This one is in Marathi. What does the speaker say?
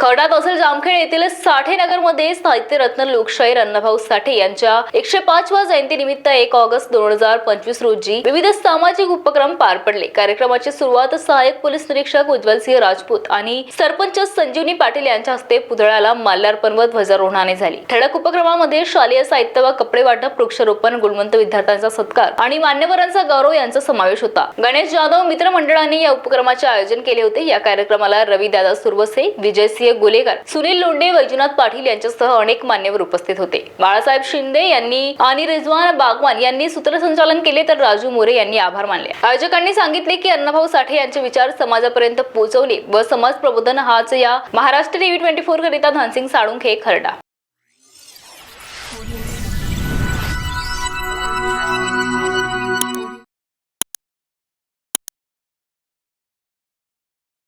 खर्डा तहसील जामखेड येथील साठे नगरमध्ये साहित्य रत्न लोकशाहीर अण्णाभाऊ साठे यांच्या एकशे पाचव्या जयंतीनिमित्त एक ऑगस्ट दोन हजार पंचवीस रोजी विविध सामाजिक उपक्रम पार पडले. कार्यक्रमाची सुरुवात सहाय्यक पोलीस निरीक्षक उज्ज्वल सिंह राजपूत आणि सरपंच संजीवनी पाटील यांच्या हस्ते पुतळ्याला माल्यार्पण व ध्वजारोहणाने झाली. ठळक उपक्रमामध्ये शालेय साहित्य व कपडे वाटप वृक्षारोपण गुणवंत विद्यार्थ्यांचा सत्कार आणि मान्यवरांचा गौरव यांचा समावेश होता. गणेश जाधव मित्रमंडळाने या उपक्रमाचे आयोजन केले होते. या कार्यक्रमाला रविदादा सुरवसे संजय गुलेकर सुनील लोंडे वैजनाथ पाटील यांच्यासह अनेक मान्यवर उपस्थित होते. बाळासाहेब शिंदे यांनी आणि रिजवान बागवान यांनी सूत्रसंचालन केले तर राजू मोरे यांनी आभार मानले. आयोजकांनी सांगितले की अण्णाभाऊ साठे यांचे विचार समाजापर्यंत पोहोचवले व समाज प्रबोधन हाच या महाराष्ट्र टीव्ही ट्वेंटी फोर करिता धानसिंग साळुंखे खरडा.